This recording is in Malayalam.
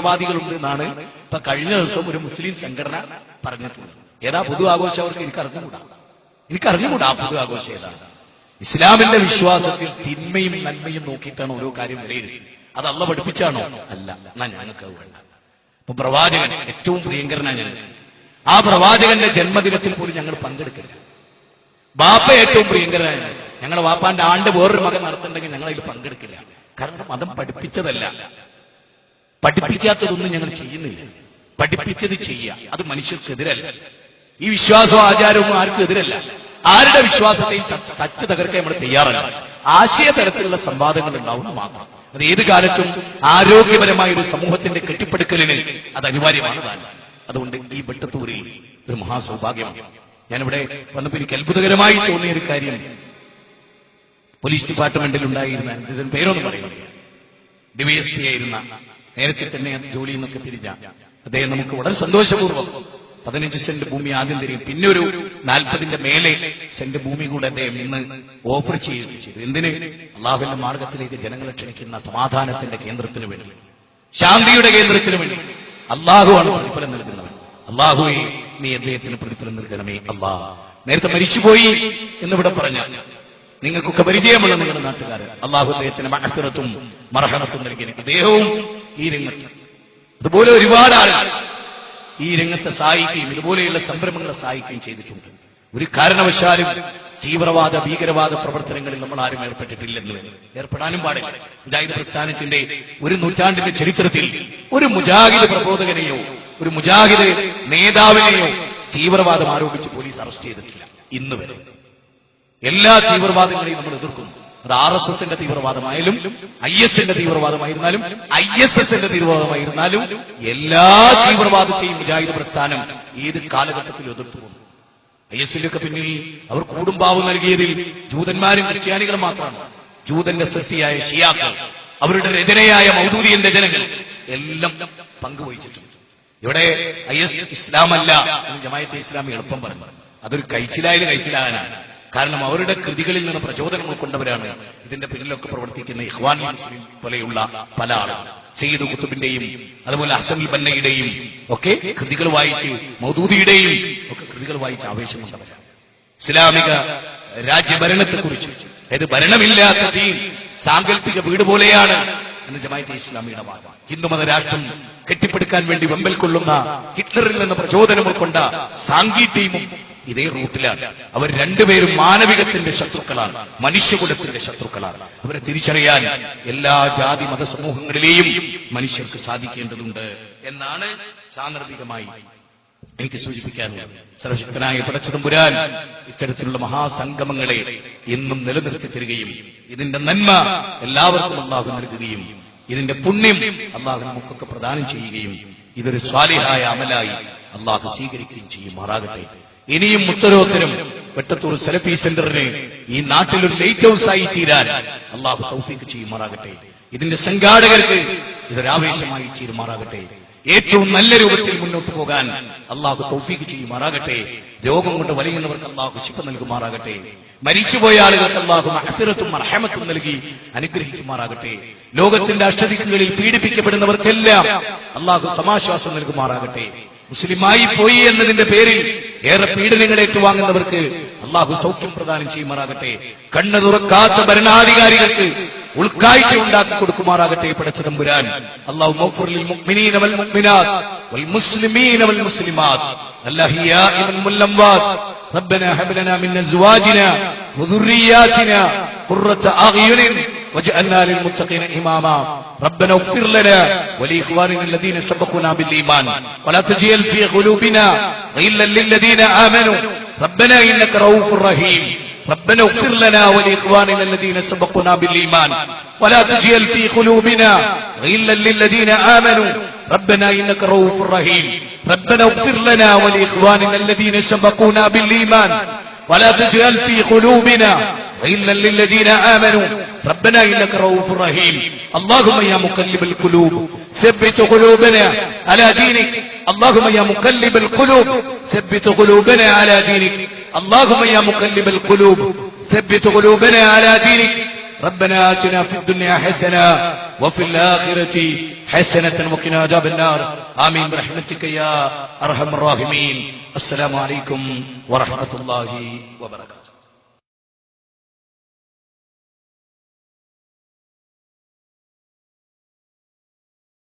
തീവ്രവാദികളുണ്ട് എന്നാണ് ഇപ്പൊ കഴിഞ്ഞ ദിവസം ഒരു മുസ്ലിം സംഘടന പറഞ്ഞിട്ടുള്ളത്. ഏതാ പൊതു ആഘോഷം അവർക്ക് എനിക്ക് അറിഞ്ഞുകൂടാ എനിക്ക് അറിഞ്ഞുകൂടാ പൊതു ആഘോഷം ഏതാ ഇസ്ലാമിന്റെ വിശ്വാസത്തിൽ തിന്മയും നന്മയും നോക്കിയിട്ടാണ് ഓരോ കാര്യം വിലയിരുത്തുന്നത്. അത് അല്ല പഠിപ്പിച്ചാണോ? അല്ല. എന്നാ ഞങ്ങൾക്ക് വേണ്ട. ഇപ്പൊ പ്രവാചകൻ ഏറ്റവും പ്രിയങ്കരനാ ഞങ്ങൾ. ആ പ്രവാചകന്റെ ജന്മദിനത്തിൽ പോലും ഞങ്ങൾ പങ്കെടുക്കില്ല ബാപ്പ ഏറ്റവും പ്രിയങ്കരനായ ഞങ്ങളുടെ വാപ്പാന്റെ ആണ്ട് വേറൊരു മകൻ നടത്തുന്നുണ്ടെങ്കിൽ ഞങ്ങൾ അതിൽ പങ്കെടുക്കില്ല. കാരണം മതം പഠിപ്പിച്ചതല്ല. പഠിപ്പിക്കാത്തതൊന്നും ഞങ്ങൾ ചെയ്യുന്നില്ല. പഠിപ്പിച്ചത് ചെയ്യുക. അത് മനുഷ്യർക്കെതിരല്ല. ഈ വിശ്വാസവും ആചാരവും ആർക്കും എതിരല്ല. ആരുടെ വിശ്വാസത്തെയും തച്ച് തകർക്കാൻ നമ്മൾ തയ്യാറല്ല. ആശയ തരത്തിലുള്ള സംവാദങ്ങൾ ഉണ്ടാവുന്ന മാത്രം. അത് ഏത് കാലത്തും ആരോഗ്യപരമായ ഒരു സമൂഹത്തിന്റെ കെട്ടിപ്പടുക്കലിന് അത് അനിവാര്യമാണ്. അതുകൊണ്ട് ഈ വെട്ടത്തൂരിൽ ഒരു മഹാസൗഭാഗ്യമാണ്. ഞാനിവിടെ വന്നപ്പോൾ എനിക്ക് അത്ഭുതകരമായി തോന്നിയ ഒരു കാര്യം. പോലീസ് ഡിപ്പാർട്ട്മെന്റിൽ ഉണ്ടായിരുന്ന പേരൊന്നും പറയുന്നില്ല. ഡിവൈഎസ്പി ആയിരുന്ന നേരത്തെ തന്നെ ജോലി നിന്നൊക്കെ പിരിഞ്ഞ അദ്ദേഹം നമുക്ക് വളരെ സന്തോഷപൂർവം പതിനഞ്ച് സെന്റ് ഭൂമി ആദ്യം തരും പിന്നെ ഒരു നാൽപ്പതിന്റെ മേലെ സെന്റ് ഭൂമി കൂടെ അദ്ദേഹം ഇന്ന് ഓഫർ ചെയ്യുകയും ചെയ്തു. എന്തിന്? അള്ളാഹുവിന്റെ മാർഗത്തിലേക്ക് ജനങ്ങളെ ക്ഷണിക്കുന്ന സമാധാനത്തിന്റെ കേന്ദ്രത്തിന് വേണ്ടി. ശാന്തിയുടെ കേന്ദ്രത്തിന് വേണ്ടി. അള്ളാഹുവാണ് പ്രതിഫലം നൽകുന്നവൻ. അള്ളാഹുവെ നീ അദ്ദേഹത്തിന് പ്രതിഫലം നൽകണമേ അള്ളാഹ് നേരത്തെ മരിച്ചുപോയി എന്നിവിടെ പറഞ്ഞ നിങ്ങൾക്കൊക്കെ പരിചയമുള്ള നിങ്ങളുടെ നാട്ടുകാരൻ. അള്ളാഹു അദ്ദേഹത്തിന് മഹസുറത്തും മർഹമത്തും നൽകി. അദ്ദേഹവും ഈ രംഗത്ത്. അതുപോലെ ഒരുപാട് ആളുകൾ ഈ രംഗത്തെ സഹായിക്കുകയും ഇതുപോലെയുള്ള സംരംഭങ്ങളെ സഹായിക്കുകയും ചെയ്തിട്ടുണ്ട്. ഒരു കാരണവശാലും തീവ്രവാദ ഭീകരവാദ പ്രവർത്തനങ്ങളിൽ നമ്മൾ ആരും ഏർപ്പെട്ടിട്ടില്ലെന്ന് ഏർപ്പെടാനും പാടില്ല. മുജാഹിദ് പ്രസ്ഥാനത്തിന്റെ ഒരു നൂറ്റാണ്ടിന്റെ ചരിത്രത്തിൽ ഒരു മുജാഹിദ് പ്രബോധകനെയോ ഒരു മുജാഹിദ് നേതാവിനെയോ തീവ്രവാദം ആരോപിച്ച് പോലീസ് അറസ്റ്റ് ചെയ്തിട്ടില്ല. ഇന്ന് വരെ. എല്ലാ തീവ്രവാദങ്ങളെയും നമ്മൾ എതിർക്കുന്നു. അത് ആർ എസ് എസിന്റെ തീവ്രവാദമായാലും ഐ എസ് എന്റെ തീവ്രവാദമായിരുന്നാലും ഐ എസ് എസിന്റെ തീവ്രവാദമായിരുന്നാലും എല്ലാ തീവ്രവാദത്തെയും മുജാഹിദ് പ്രസ്ഥാനം ഏത് കാലഘട്ടത്തിൽ എതിർത്തു ഐ എസ് എല്ലൊക്കെ പിന്നിൽ അവർ കൂടുംബാവ് നൽകിയതിൽ ജൂതന്മാരും ക്രിസ്ത്യാനികളും മാത്രമാണ്. ജൂതന്റെ സൃഷ്ടിയായ ഷിയാക്കൾ അവരുടെ രചനയായ മൗദൂദിയൻ രചനകൾ എല്ലാം പങ്കുവഹിച്ചിട്ടുണ്ട്. ഇവിടെ ഐ എസ് ഇസ്ലാമല്ല ജമായത്തെ ഇസ്ലാമി എളുപ്പം പറഞ്ഞു. അതൊരു കൈച്ചിലായാലും കഴിച്ചിലാകാനാണ് കാരണം അവരുടെ കൃതികളിൽ നിന്ന് പ്രചോദനം ഉൾക്കൊണ്ടവരാണ് ഇതിന്റെ പിന്നിലൊക്കെ പ്രവർത്തിക്കുന്ന ഇഹ്വാൻ മുസ്ലിം പോലെയുള്ള പല ആളുകൾ. സെയ്ദ് കുത്തുബിന്റെയും അതുപോലെ അസൽ ബന്നയുടെയും ഒക്കെ കൃതികൾ വായിച്ച് മൗദൂദിയുടെയും ഒക്കെ കൃതികൾ വായിച്ച് ആവേശമുണ്ടവരാണ് ഇസ്ലാമിക രാജ്യഭരണത്തെക്കുറിച്ച് അതായത് ഭരണമില്ലാത്ത ദീൻ സാങ്കല്പിക വീട് പോലെയാണ് എന്ന് ജമാഅത്തെ ഇസ്ലാമിയുടെ വാദം. ഹിന്ദുമത രാഷ്ട്രം കെട്ടിപ്പടുക്കാൻ വേണ്ടി വെമ്പൽ കൊള്ളുന്ന ഹിറ്റ്ലറിൽ നിന്ന് പ്രചോദനം ഉൾക്കൊണ്ട സാങ്കി ടീമും ഇതേ റൂട്ടിലാണ്. അവർ രണ്ടുപേരും മാനവികത്തിന്റെ ശത്രുക്കളാണ് മനുഷ്യകുലത്തിന്റെ ശത്രുക്കളാണ്. അവരെ തിരിച്ചറിയാൻ എല്ലാ ജാതി മത സമൂഹങ്ങളിലെയും മനുഷ്യർക്ക് സാധിക്കേണ്ടതുണ്ട് എന്നാണ് സാന്ദർഭികമായി എനിക്ക് സൂചിപ്പിക്കാനുള്ളത്. സർവശക്തനായ പടച്ചതമ്പുരാൻ ഇത്തരത്തിലുള്ള മഹാസംഗമങ്ങളെ എന്നും നിലനിർത്തി തരികയും ഇതിന്റെ നന്മ എല്ലാവർക്കും അള്ളാഹു നൽകുകയും ഇതിന്റെ പുണ്യം അള്ളാഹു നമുക്കൊക്കെ പ്രദാനം ചെയ്യുകയും ഇതൊരു സ്വാലിഹായ അമലായി അള്ളാഹു സ്വീകരിക്കുകയും ചെയ്യുമാറാകട്ടെ. ഇനിയും ഉത്തരോത്തരം വെട്ടത്തൂർ സെലഫി സെന്ററിന് ഈ നാട്ടിൽ ഒരു ലൈറ്റ് ഹൗസ് ആയി തീരാൻ അള്ളാഹു തൗഫീഖ് ചെയ്യുമാറാകട്ടെ. ഇതിന്റെ സംഘാടകർക്ക് ഇതൊരാവേശമായി തീരുമാറാകട്ടെ. ഏറ്റവും നല്ല രൂപത്തിൽ മുന്നോട്ട് പോകാൻ അള്ളാഹു തൗഫീഖ് ചെയ്യുമാറാകട്ടെ. രോഗം കൊണ്ട് വലിയുന്നവർക്ക് അള്ളാഹു ശിപ്പ നൽകുമാറാകട്ടെ. മരിച്ചുപോയ ആളുകൾക്ക് അള്ളാഹു അഹഫിറത്തും അർഹമത്തും നൽകി അനുഗ്രഹിക്കുമാറാകട്ടെ. ലോകത്തിന്റെ അഷ്ടദിക്കുകളിൽ പീഡിപ്പിക്കപ്പെടുന്നവർക്കെല്ലാം അള്ളാഹു സമാശ്വാസം നൽകുമാറാകട്ടെ. മുസ്ലിമായി പോയി എന്നതിന്റെ പേരിൽ ഏറെ പീഡനങ്ങൾ ഏറ്റുവാങ്ങുന്നവർക്ക് അള്ളാഹു സൗഖ്യം പ്രദാനം ചെയ്യുമാറാകട്ടെ കണ്ണു തുറക്കാത്ത ഭരണാധികാരികൾക്ക് ഉൾക്കാഴ്ച ഉണ്ടാക്കി കൊടുക്കുമാറാകട്ടെ പടച്ചതമ്പുരാൻ അള്ളാഹു മഗ്ഫിറിൽ മുഅ്മിനീന വൽ മുഅ്മിനാത്ത് വൽ മുസ്ലിമീന വൽ മുസ്ലിമാത്ത് അല്ലഹിയാഇ വൽ മുല്ലംവാത്ത് ربنا هب لنا من ازواجنا وذرياتنا قرة اعين واجعلنا للمتقين إماما. ربنا اغفر لنا ولإخواننا الذين سبقونا بالإيمان. ولا تجعل في قلوبنا غلا للذين آمنوا. ربنا إنك رؤوف رحيم. ربنا اغفر لنا ولإخواننا الذين سبقونا بالإيمان. ولا تجعل في قلوبنا غلا للذين آمنوا. ربنا إنك رؤوف رحيم. ربنا اغفر لنا ولإخواننا الذين سبقونا بالإيمان. ولا تجعل في قلوبنا ربنا انك رؤوف رحيم اللهم يا مقلب القلوب ثبت قلوبنا على دينك اللهم يا مقلب القلوب ثبت قلوبنا على دينك اللهم يا مقلب القلوب ثبت قلوبنا على دينك ربنا آتنا في الدنيا حسنة وفي الآخرة حسنة وقنا عذاب النار آمين برحمتك يا أرحم الراحمين السلام عليكم ورحمة الله وبركاته